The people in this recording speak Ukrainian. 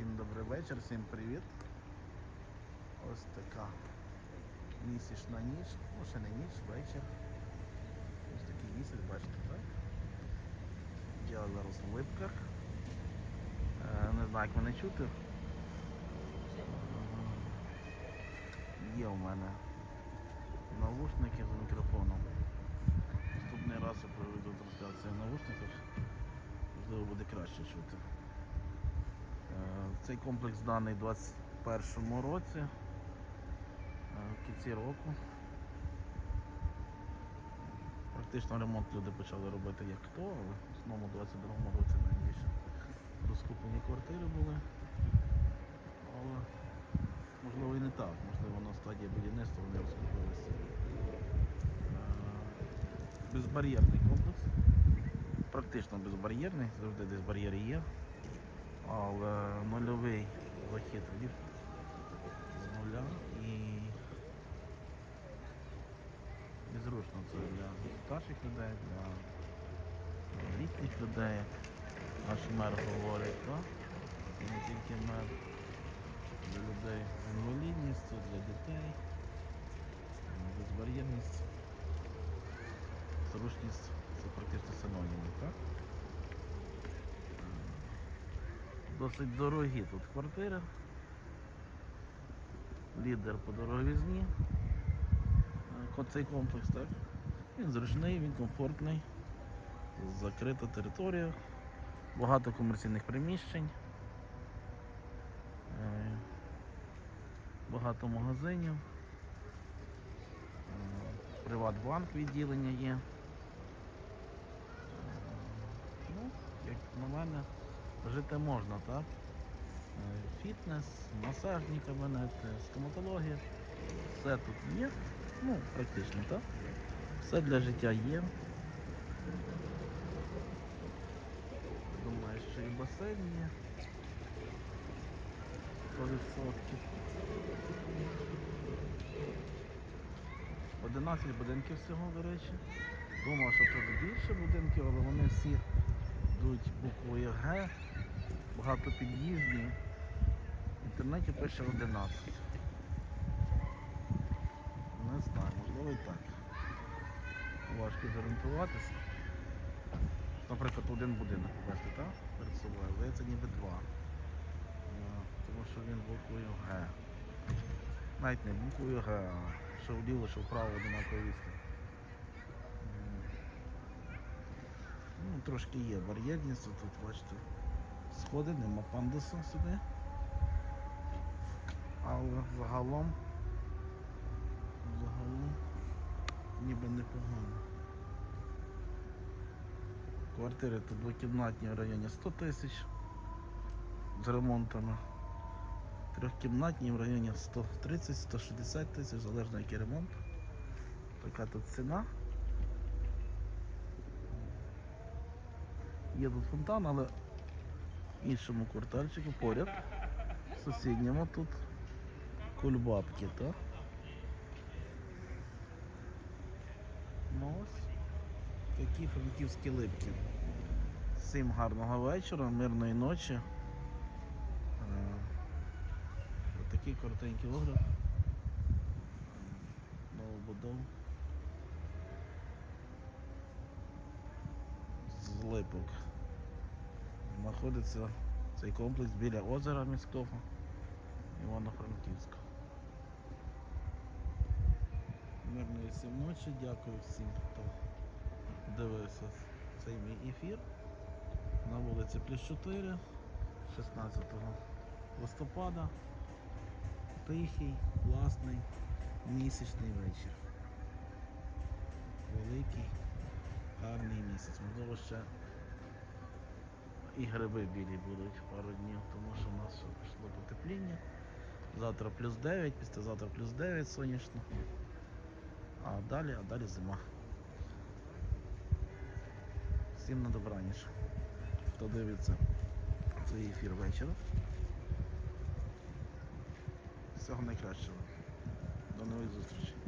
Всім добрий вечір, всім привіт. Ось така місячна ніч, ну ще не ніч, вечір. Ось такий місяць, бачите, так? Я зараз в липках. Е, Не знаю, як мене чути. Є у мене навушники з мікрофоном. Наступний раз я проведу трансляцію в навушниках. Можливо буде краще чути. Цей комплекс даний у 2021 році, е, в кінці року. Практично ремонт люди почали робити як хто, але в основному у 2022 році найбільше розкуплені квартири були. Але можливо і не так, можливо на стадії будівництва вони розкупилися. Е, Безбар'єрний комплекс. Практично безбар'єрний, завжди десь бар'єри є. Але нульовий захід від з нуля і незручно це для старших людей, для літніх людей, наш мер говорить, так? і не тільки мер, для людей з інвалідністю, для дітей, безбар'єрність, зручність це практично синоніми, так? Досить дорогі тут квартири. Лідер по дороговізні. Е, Цей комплекс, так? Він зручний, він комфортний, закрита територія, багато комерційних приміщень, е, багато магазинів, е, Приватбанк відділення є. Ну, як на мене, жити можна, так? Е, Фітнес, масажні кабінети, стоматологія. Все тут є. Ну, практично, так? Все для життя є. Думаю, що і басейн є. 100%. 11 будинків всього, до речі. Думав, що тут більше будинків, але вони всі йдуть буквою Г. Багато під'їздів. В інтернеті пише 11. Не знаю, можливо і так. Важко зорієнтуватися. Наприклад, один будинок побачите, так? Перед собою. Здається, ніби два. Е, Тому що він буквою Г. Навіть не буквою Г, а що вліво, що вправо одинаково вісти. Ну, трошки є бар'єрність тут, бачите. Сходи, нема пандусу сюди. Але загалом загалом ніби непогано. Квартири тут двокімнатні в районі 100 тисяч з ремонтами. Трьохкімнатні в районі 130-160 тисяч, залежно який ремонт. Така тут ціна. Є тут фонтан, але іншому квартальчику поряд. В сусідньому тут кульбабки, так? Ну ось такі франківські липки. Всім гарного вечора, мирної ночі. Е, Отакий коротенький огляд. Новобудов. З липок. Знаходиться цей комплекс біля озера міського Івано-Франківська. Мирної всім ночі, дякую всім, хто дивився цей мій ефір. На вулиці Плюс 4, 16 листопада. Тихий, класний, місячний вечір. Великий, гарний місяць. Можливо, ще і гриби білі будуть пару днів, тому що у нас пішло потепління. Завтра плюс 9, післязавтра плюс 9 сонячно. А далі, а далі зима. Всім на добраніч. Хто дивиться цей ефір вечора. Всього найкращого. До нових зустрічей.